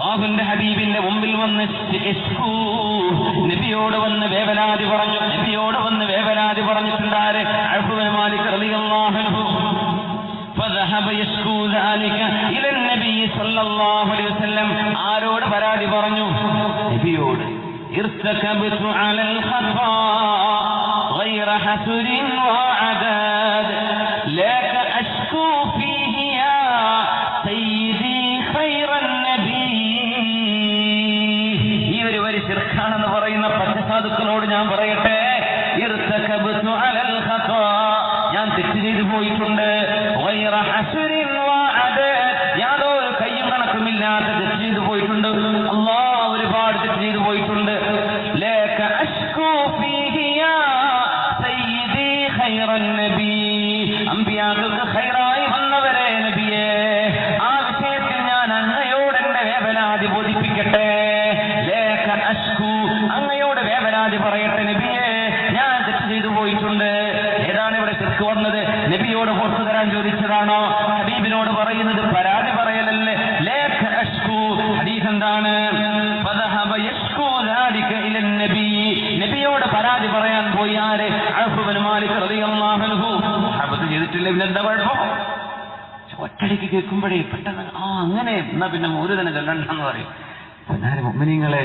അള്ളാഹുവിന്റെ ഹബീബിന്റെ മുമ്പിൽ വന്ന് ഇസ്കൂ, നബിയോട് വന്ന് വേവലാതി പറഞ്ഞു നബിയോട് വന്ന് വേവലാതി പറഞ്ഞിട്ടുണ്ടാര് അഹ്ബുബിൻ മാലിക് റളിയല്ലാഹു അൻഹു فذهب يشكو ذلك إلى النبي صلى الله عليه وسلم ആരോട് പരാതി പറഞ്ഞു നബിയോട് ارتكبت على الخطا غير حسر وعداد ഞാൻ പറയട്ടെ? മിനാജ് പറയട്ടെ നബിയേ ഞാൻ തെറ്റ് ചെയ്തു പോയിട്ടുണ്ട്. ഏതാണ് ഇവിടെ തെക്ക് വന്നത്? നബിയോട് പുറത്തു തരാൻ ചോദിച്ചതാണോ? ഹബീബിനോട് പറയുന്നത് പരാതി പറയലല്ലേ? ലേഖ അഷ്കു ഹദീസ് എന്താണ്? നബിയോട് പരാതി പറയാൻ പോയി ആര്? മാലിക് ചെയ്തിട്ടില്ല? പിന്നെ എന്താ കുഴപ്പം? ഒറ്റടിക്ക് കേൾക്കുമ്പോഴേ പെട്ടെന്ന് ആ അങ്ങനെ എന്നാ പിന്നെ ഒരു തന്നെ ചെല്ലണ്ടെന്ന് പറയും. പൊന്നാരി മമ്മിനിങ്ങളെ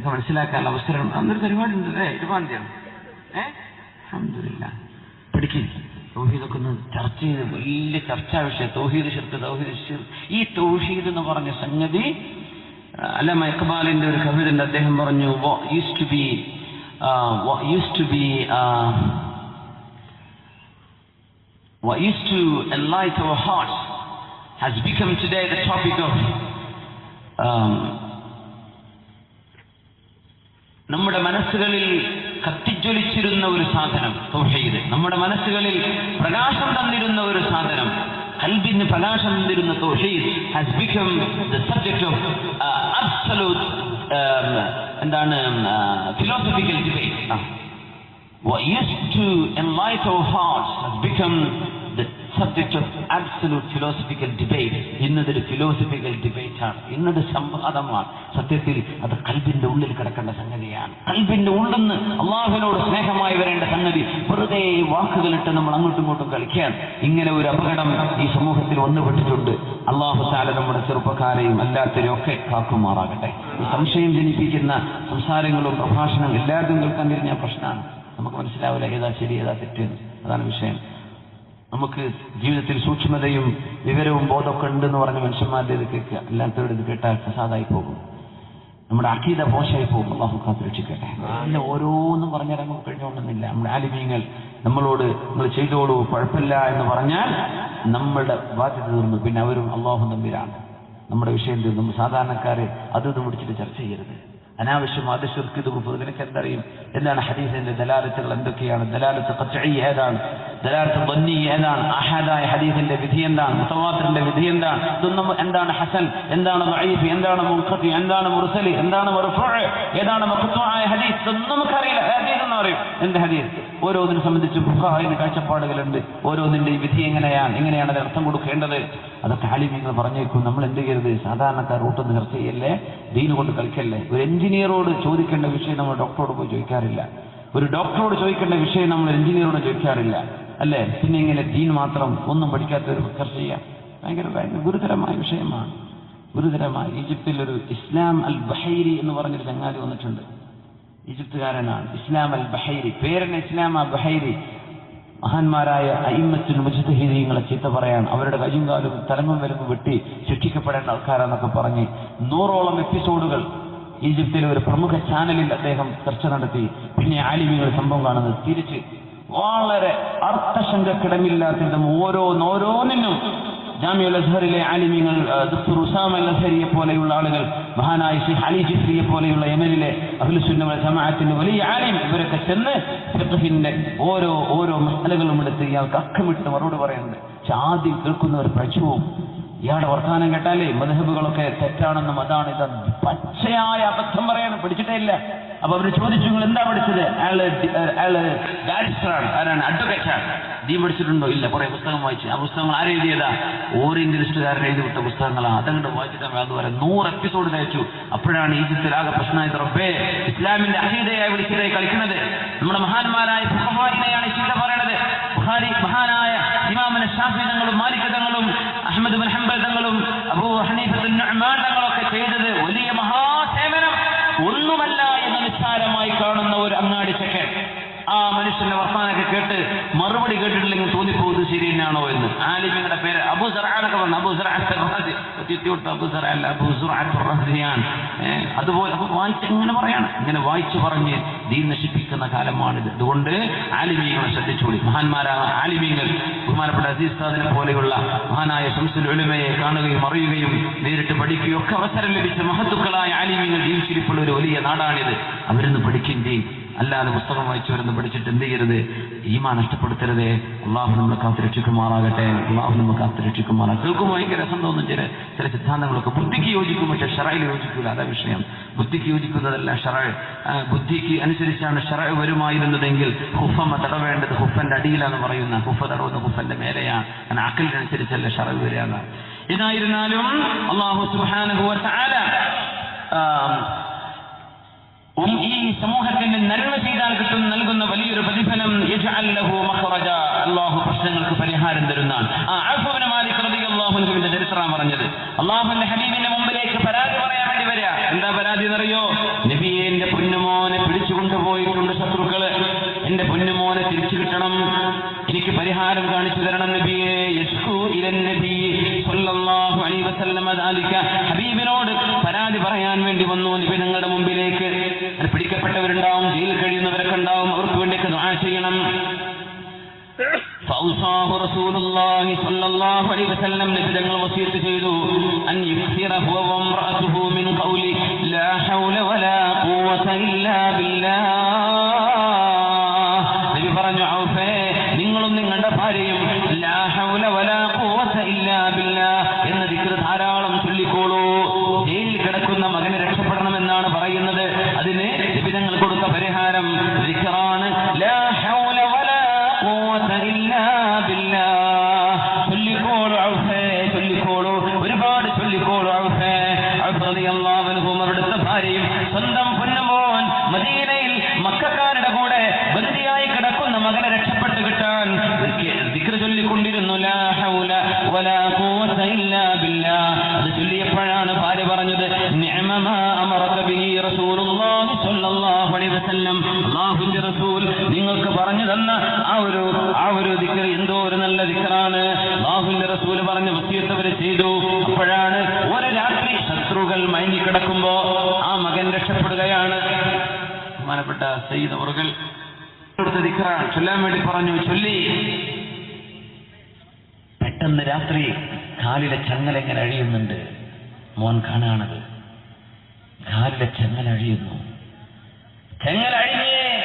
ഇത് മനസ്സിലാക്കാൻ അവസരം അന്നൊരു പരിപാടി ഉണ്ട് അല്ലേ ഇരുപതാം തീയതി അഹമ്മദില്ല തൗഹീദൊക്കെ ഒന്ന് ചർച്ച ചെയ്ത് വലിയ ചർച്ചാ വിഷയം. തൗഹീദ് ഷിർക്ക് തൗഹീദ് ഈ തൗഹീദ് എന്ന് പറഞ്ഞ സംഗതി അല്ല ഇക്ബാലിന്റെ ഒരു കവിത ഉണ്ട് അദ്ദേഹം പറഞ്ഞു used to be used to be what used to enlighten our hearts has become today the topic of um, നമ്മുടെ മനസ്സുകളിൽ കത്തിജ്വലിച്ചിരുന്ന ഒരു സാധനം തൗഹീദ്. നമ്മുടെ മനസ്സുകളിൽ പ്രകാശം തന്നിരുന്ന ഒരു സാധനം കൽബിന് പ്രകാശം തന്നിരുന്ന തൗഹീദ് has become the subject of absolute എന്താണ് philosophical debate what used to enlighten our hearts has become the of absolute philosophical debate ഇന്നതൊരു philosophical debate ആണ്. ഇന്നത് സംവാദമാണ്. സത്യത്തിൽ അത് കൽബിന്റെ ഉള്ളിൽ കിടക്കേണ്ട സംഗതിയാണ്. കൽബിന്റെ ഉള്ളിൽ നിന്ന് അള്ളാഹുവിനോട് സ്നേഹമായി വരേണ്ട സംഗതി വെറുതെ വാക്കുകളിട്ട് നമ്മൾ അങ്ങോട്ടും ഇങ്ങോട്ടും കളിക്കാൻ ഇങ്ങനെ ഒരു അപകടം ഈ സമൂഹത്തിൽ വന്നുപെട്ടിട്ടുണ്ട് അള്ളാഹു താല നമ്മുടെ ചെറുപ്പക്കാരെയും അല്ലാത്തവരെയും ഒക്കെ കാക്കുമാറാകട്ടെ. സംശയം ജനിപ്പിക്കുന്ന സംസാരങ്ങളും പ്രഭാഷണങ്ങളും എല്ലാവരും കേൾക്കാൻ തിരിഞ്ഞ പ്രശ്നമാണ്. നമുക്ക് മനസ്സിലാവില്ല ഏതാ ശരി ഏതാ തെറ്റ് അതാണ് വിഷയം. നമുക്ക് ജീവിതത്തിൽ സൂക്ഷ്മതയും വിവരവും ബോധമൊക്കെ ഉണ്ടെന്ന് പറഞ്ഞ മനുഷ്യന്മാരുടെ ഇത് കേൾക്കുക. അല്ലാത്തവരുടെ ഇത് കേട്ടാൽ പ്രസാദായി പോകും. നമ്മുടെ അഖീത മോശമായി പോകും. അള്ളാഹു കാത്ത് രക്ഷിക്കട്ടെ. പിന്നെ ഓരോന്നും പറഞ്ഞാൽ നമുക്ക് കഴിഞ്ഞുകൊണ്ടെന്നില്ല നമ്മുടെ ആലിമീങ്ങൾ നമ്മളോട് നിങ്ങൾ ചെയ്തോളൂ കുഴപ്പമില്ല എന്ന് പറഞ്ഞാൽ നമ്മളുടെ ബാധ്യത തീർന്നു. പിന്നെ അവരും അള്ളാഹു തമ്മിലാണ്. നമ്മുടെ വിഷയം തീർന്നു. സാധാരണക്കാരെ അത് പിടിച്ചിട്ട് ചർച്ച ചെയ്യരുത്. അനാവശ്യം ആദശർക്ക് ഇത് കുറിപ്പ് നിനക്ക് എന്തറിയും? എന്താണ് ഹദീസിന്റെ ദലാലത്തുകൾ എന്തൊക്കെയാണ്? ദലാലത്ത് കച്ചഴി ഏതാണ്? ദലാലത്ത് ബന്നി ഏതാണ്? അഹാദായ ഹദീസിന്റെ വിധി എന്താണ്? മുത്തവാത്തിറിന്റെ വിധി എന്താണ്? ഇതൊന്നും എന്താണ് ഹസൻ? എന്താണ് വൈഫ് എന്താണ് മുഖത്തി എന്താണ് മുർസലി? എന്താണ് ഏതാണ് മഹത്വമായ ഹദീസ്? ഇതൊന്നും നമുക്കറിയില്ല. ഹദീസ് എന്ന് പറയും എന്ത് ഹദീസ്? ഓരോന്നിനെ സംബന്ധിച്ച് ഫുഖാഹിന് കാഴ്ചപ്പാടുകളുണ്ട്. ഓരോന്നിന്റെ വിധി എങ്ങനെയാണ്? എങ്ങനെയാണ് അത് അർത്ഥം കൊടുക്കേണ്ടത്? അതൊക്കെ ആലിമ്യങ്ങൾ പറഞ്ഞേക്കും. നമ്മൾ എന്ത് ചെയ്യരുത്? സാധാരണക്കാർ ഊട്ടൊന്ന് ചർച്ച ദീനുകൊണ്ട് ദീന് കൊണ്ട് കളിക്കല്ലേ? ഒരു എഞ്ചിനീയറോട് ചോദിക്കേണ്ട വിഷയം നമ്മൾ ഡോക്ടറോട് പോയി ചോദിക്കാറില്ല. ഒരു ഡോക്ടറോട് ചോദിക്കേണ്ട വിഷയം നമ്മൾ എഞ്ചിനീയറോട് ചോദിക്കാറില്ല. അല്ലേ? പിന്നെ ഇങ്ങനെ ദീൻ മാത്രം ഒന്നും പഠിക്കാത്തവർ ചർച്ച ചെയ്യാം? ഭയങ്കര ഭയങ്കര ഗുരുതരമായ വിഷയമാണ്. ഗുരുതരമായ. ഈജിപ്തിൽ ഒരു ഇസ്ലാം അൽ ബഹൈരി എന്ന് പറഞ്ഞൊരു ചങ്ങാതി വന്നിട്ടുണ്ട്. ഈജിപ്തുകാരനാണ്. ഇസ്ലാം അൽ ബഹൈരി. പേരൻ ഇസ്ലാം അൽ ബഹൈരി. മഹാന്മാരായ അയിമ്മത്തിൻ മുജിദ്ഹീദി നിങ്ങളെ ചീത്ത പറയാൻ അവരുടെ കയ്യും കാലും തലങ്ങും വരുമ്പ് വെട്ടി ശിക്ഷിക്കപ്പെടേണ്ട ആൾക്കാരാന്നൊക്കെ പറഞ്ഞ് നൂറോളം എപ്പിസോഡുകൾ ഈജിപ്തിലെ ഒരു പ്രമുഖ ചാനലിൽ അദ്ദേഹം ചർച്ച നടത്തി. പിന്നെ ആലിമികൾ സംഭവം കാണുന്നത് തിരിച്ച് വളരെ അർത്ഥശങ്കക്കിടമില്ലാത്ത വിധം ഓരോന്നോരോന്നിനും ജാമ്യുൽ അസ്ഹറിലെ ആലിമിങ്ങൾ അൽ അസ്ഹരിയെ പോലെയുള്ള ആളുകൾ മഹാനായ ഷെയ്ഖ് അലി ജിഫ്രിയെ പോലെയുള്ള യമനിലെ അഹ്ലുസുന്ന ജമാഅത്തിന്റെ വലിയ ആലിം ഇവരൊക്കെ ചെന്ന് ഫിഖഹിന്റെ ഓരോ ഓരോ മസലകളും എടുത്ത് ഇയാൾക്ക് അക്കമിട്ട് മറുപടി പറയുന്നുണ്ട്. പക്ഷെ ആദ്യം കേൾക്കുന്ന ഒരു പ്രചുവും ഇയാളുടെ വർത്തമാനം കേട്ടാലേ മധുഹബുകളൊക്കെ തെറ്റാണെന്നും അതാണ് ഇത് പച്ചയായ അബദ്ധം പറയാണ്. പഠിച്ചിട്ടേ ഇല്ല. അപ്പൊ അവർ ചോദിച്ചു നിങ്ങൾ എന്താ പഠിച്ചത്? അയാൾ അയാൾ ബാരിസ്റ്ററാണ്. ആരാണ്? അഡ്വക്കേറ്റാണ്. ദീ പഠിച്ചിട്ടുണ്ടോ? ഇല്ല. കുറെ പുസ്തകം വായിച്ചു. ആ പുസ്തകങ്ങൾ ആരെഴുതിയതാ ഓറിയന്റലിസ്റ്റുകാരൻ എഴുതി വിട്ട പുസ്തകങ്ങളാണ് അതങ്ങോട്ട് വായിച്ചിട്ട് അതുവരെ നൂറ് എപ്പിസോഡ് തയ്ച്ചു. അപ്പോഴാണ് ഈജിപ്തിലാകെ പ്രശ്നമായത്. റബ്ബേ ഇസ്ലാമിന്റെ അഹീതയായി വിളിച്ചതായി കളിക്കുന്നത്. നമ്മുടെ മഹാന്മാരായ ഫുഖഹായിനെയാണ് ഈ ചിന്ത പറയണത്. മഹാനായ ഇമാമിന് ശാസ്ത്രീയങ്ങളും തങ്ങളും തങ്ങളും അബൂ തങ്ങളൊക്കെ ചെയ്തത് വലിയ മഹാസേവനം ഒന്നുമല്ല എന്ന് നിസ്സാരമായി കാണുന്ന ഒരു അങ്ങാടി ചെക്കൻ. ആ മനുഷ്യന്റെ വർത്താനൊക്കെ കേട്ട് മറുപടി കേട്ടിട്ടില്ലെങ്കിൽ തോന്നിപ്പോ തന്നെയാണോ എന്ന്. ആലിമിങ്ങളുടെ പേര് അബു സറാനൊക്കെ പറഞ്ഞു. അബു സറാത്ത് അബു സറാ അല്ല അബു സുറാൻ അതുപോലെ അപ്പൊ വായിച്ച് ഇങ്ങനെ പറയാണ്. ഇങ്ങനെ വായിച്ചു പറഞ്ഞ് ദീൻ നശിപ്പിക്കുന്ന കാലമാണിത്. അതുകൊണ്ട് ആലിമീങ്ങളെ ശ്രദ്ധിച്ചുകൂടി. മഹാന്മാരായ ആലിമീങ്ങൾ ബഹുമാനപ്പെട്ട അസീസ്താദിനെ പോലെയുള്ള മഹാനായ ശംസുൽ ഒളിമയെ കാണുകയും അറിയുകയും നേരിട്ട് പഠിക്കുകയും ഒക്കെ അവസരം ലഭിച്ച മഹത്തുക്കളായ ആലിമീങ്ങൾ ജീവിച്ചിരിപ്പുള്ള ഒരു വലിയ നാടാണിത്. അവരിന്ന് പഠിക്കുകയും ചെയ്യും അല്ലാതെ പുസ്തകം വായിച്ചവരെന്ന് പഠിച്ചിട്ട് എന്ത് ചെയ്യരുത്? ഈമാ നഷ്ടപ്പെടുത്തരുത്. അള്ളാഹു നമ്മളെ കാത്തുരക്ഷിക്കുമാറാകട്ടെ അള്ളാഹു നമ്മൾ കാത്തുരക്ഷിക്കുമാറാകട്ടെ കേൾക്കുമ്പോൾ ഭയങ്കര രസം തോന്നും ചില ചില സിദ്ധാന്തങ്ങളൊക്കെ ബുദ്ധിക്ക് യോജിക്കും പക്ഷെ ഷറയിൽ യോജിക്കില്ല അതാ വിഷയം. ബുദ്ധിക്ക് യോജിക്കുന്നതല്ല ഷറ. ബുദ്ധിക്ക് അനുസരിച്ചാണ് ഷറ വരുമായിരുന്നതെങ്കിൽ ഹുഫമ്മ തടവേണ്ടത് ഹുഫന്റെ അടിയിലാണ് പറയുന്ന ഹുഫ തടവുന്ന ഹുഫന്റെ മേലെയാണ്. കാരണം അക്കലിനനുസരിച്ചല്ല ഷറ വരികയാണ് ഇതായിരുന്നാലും അള്ളാഹു സുഹാനുഭവ ഈ സമൂഹത്തിന് നന്മ ചെയ്താൽ കിട്ടും നൽകുന്ന വലിയൊരു പ്രതിഫലം അള്ളാഹു പ്രശ്നങ്ങൾക്ക് പരിഹാരം തരുന്നതാണ്. ആ അഫ്വബ്ന മാലിക് അള്ളാഹുവിന്റെ ചരിത്രം പറഞ്ഞത്. അല്ലാഹുവിന്റെ ഹബീബിന്റെ സല്ലല്ലാഹു അലൈഹി വസല്ലം ദാലിക ഹബീബിനോട് പരാതി പറയാൻ വേണ്ടി വന്നു നബി നിങ്ങളുടെ മുമ്പിലേക്ക് അങ്ങനെ പിടിക്കപ്പെട്ടവരുണ്ടാവും ജയിലിൽ കഴിയുന്നവരൊക്കെ ഉണ്ടാവും അവർക്ക് വേണ്ടിയൊക്കെ ദുആ ചെയ്യണം فأوصاه رسول الله صلى الله عليه وسلم نبدأ وصية سيدو أن يكثر هو وامرأته من قول لا حول ولا قوة إلا بالله സ്വന്തം പൊന്നുമോൻ മദീനയിൽ മക്കാരുടെ കൂടെ ബന്ദിയായി കിടക്കുന്ന മകനെ രക്ഷപ്പെട്ടു കിട്ടാൻ ചൊല്ലിക്കൊണ്ടിരുന്നു അത് ചൊല്ലിയപ്പോഴാണ് ഭാര്യ പറഞ്ഞത് റസൂൽ നിങ്ങൾക്ക് പറഞ്ഞു തന്ന ആ ഒരു ആ ഒരു ദിക്കർ എന്തോ ഒരു നല്ല ദിക്കറാണ് അല്ലാഹുവിന്റെ റസൂൽ പറഞ്ഞ വസിയത്ത് അവർ ചെയ്തു. അപ്പോഴാണ് ഒരു രാത്രി ശത്രുക്കൾ മയങ്ങിക്കിടക്കുമ്പോ ആ മകൻ രക്ഷപ്പെടുകയാണ്. ബഹുമാനപ്പെട്ട സയ്യിദ് അവറുകൾ ചൊല്ലാൻ വേണ്ടി പറഞ്ഞു ചൊല്ലി. പെട്ടെന്ന് രാത്രി കാലിലെ ചങ്ങല എങ്ങനെ അഴിയുന്നുണ്ട്? മോൻ കാണാണത്. കാലിലെ ചങ്ങല അഴിയുന്നു. ചങ്ങല അഴിഞ്ഞ്.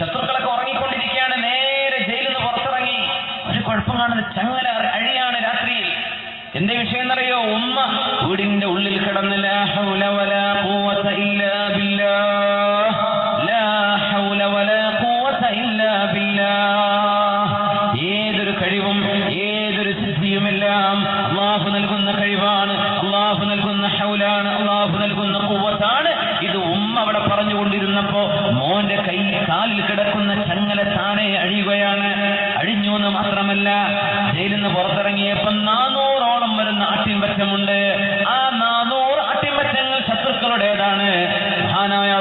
ശത്രുക്കളൊക്കെ ഉറങ്ങിക്കൊണ്ടിരിക്കുകയാണ്. നേരെ ജയിലിൽ നിന്ന് പുറത്തിറങ്ങി. ഒരു കുഴപ്പം കാണുന്നത് ചങ്ങല അഴിയാണ് രാത്രിയിൽ. എന്റെ വിഷയം എന്നറിയോ ഉമ്മ കൈ കാലിൽ കിടക്കുന്ന ചങ്ങല താനെ അഴിയുകയാണ്. അഴിഞ്ഞു എന്ന് മാത്രമല്ല ജയിലിൽ നിന്ന് പുറത്തിറങ്ങിയപ്പം നാനൂറോളം വരുന്ന ആട്ടിൻപറ്റമുണ്ട്. ആ നാനൂറ് ആട്ടിൻപറ്റങ്ങൾ ശത്രുക്കളുടേതാണ്. മഹാനായ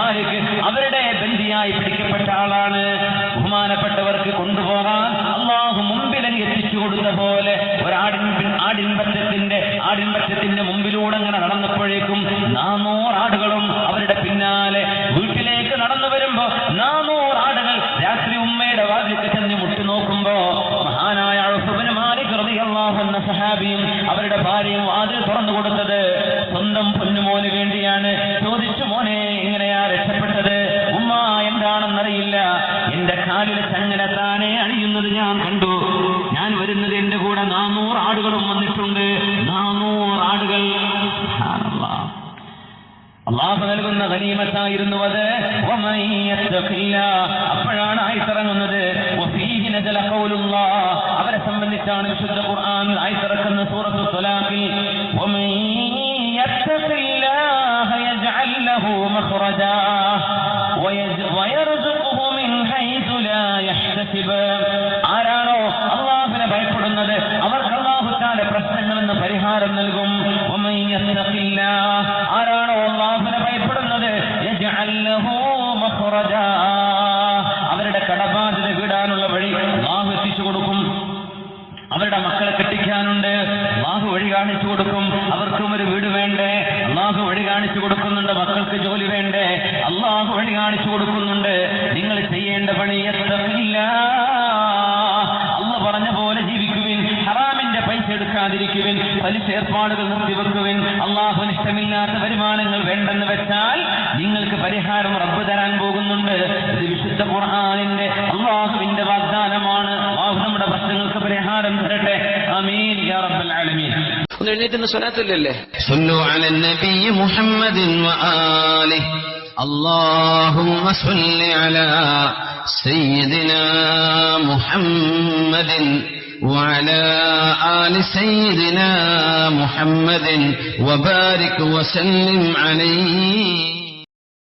മാലിക് അവരുടെ ബന്ധിയായി പിടിക്കപ്പെട്ട ആളാണ്. ബഹുമാനപ്പെട്ടവർക്ക് കൊണ്ടുപോകാൻ അള്ളാഹു മുമ്പിലങ്ങ് എത്തിച്ചു കൊടുത്ത പോലെ ഒരാടിൻ ആടിൻപറ്റത്തിന്റെ ആടിൻപറ്റത്തിന്റെ മുമ്പിലൂടെ അങ്ങനെ നടന്നപ്പോഴേക്കും നാനൂറ് ആടുകളും അവരുടെ പിന്നാലെ വീട്ടിലേക്ക് നടന്നു വരുമ്പോ നാനൂറ് ആടുകൾ രാത്രി ഉമ്മയുടെ വാതിലേക്ക് ചെന്ന് മുട്ടി നോക്കുമ്പോ മഹാനായ ഉഫുബിന് മാലിക് റളിയല്ലാഹു സഹാബിയും അവരുടെ ഭാര്യയും വാതിൽ തുറന്നു കൊടുത്തത് സ്വന്തം പൊന്നുമോന് വേണ്ടിയാണ്. ചോദിച്ചു മോനെ ഇങ്ങനെയാ രക്ഷപ്പെട്ടത്? ഉമ്മ എന്താണെന്നറിയില്ല. എന്റെ കാലിൽ ചങ്ങല താനെ അണിയുന്നത് ഞാൻ കണ്ടു. ഞാൻ വരുന്നത് എന്റെ കൂടെ നാനൂറ് ആടുകളും വന്നിട്ടുണ്ട്. നാനൂറ് ആടുകൾ. അള്ളാഹു നൽകുന്ന ഗനീമത്തായിരുന്നു അത്. അപ്പോഴാണ് ആയിത്തിറങ്ങുന്നത് സംബന്ധിച്ചാണ് വിശുദ്ധ ഖുർആൻ ആയത്തിറക്കുന്ന സൂറത്തു സ്വലാഖിൽ ആരാണോ അള്ളാഹുവിനെ ഭയപ്പെടുന്നത് അവർക്ക് പ്രശ്നങ്ങളിൽ പ്രശ്നങ്ങളെന്ന് പരിഹാരം നൽകും. ആരാണോ അള്ളാഹുവിനെ ഭയപ്പെടുന്നത് യജ്അൽ ലഹു മഖ്റജാ അവരുടെ കടബാധ്യത വീടാനുള്ള വഴി അള്ളാഹു എത്തിച്ചു കൊടുക്കും അവരുടെ മക്കളെ കെട്ടിക്കാനുണ്ട്. അള്ളാഹു വഴി കാണിച്ചു കൊടുക്കും. അവർക്കും ഒരു വീട് വേണ്ടേ? അള്ളാഹു വഴി കാണിച്ചു കൊടുക്കുന്നുണ്ട്. മക്കൾക്ക് ജോലി വേണ്ടേ? അള്ളാഹു വഴി കാണിച്ചു കൊടുക്കുന്നുണ്ട്. നിങ്ങൾ ചെയ്യേണ്ട പണി എത്തില്ല അള്ള പറഞ്ഞ പോലെ ജീവിക്കുവിൻ. ഹറാമിന്റെ പൈസ എടുക്കാതിരിക്കുവിൻ. പലിശ ഏർപ്പാടുകൾ നിർത്തിവെക്കുവിൻ അള്ളാഹുവിന് ഇഷ്ടമില്ലാത്ത വരുമാനങ്ങൾ വേണ്ടെന്ന് വെച്ചാൽ നിങ്ങൾക്ക് പരിഹാരം റബ്ബ് തരാൻ പോകുന്നുണ്ട്. ഇത് വിശുദ്ധ ഖുർആാനിന്റെ അള്ളാഹുവിന്റെ വാഗ്ദാനമാണ് അള്ളാഹു നമ്മുടെ പ്രശ്നങ്ങൾക്ക് പരിഹാരം തരട്ടെ അമീൻ യാ റബ്ബൽ ആലമീൻ ഒന്ന് എഴുന്നേറ്റ് സ്വലാത്തില്ലല്ലേ صلوا على النبي محمد وآله اللهم صل على سيدنا محمد وعلى آل سيدنا محمد وبارك وسلم عليه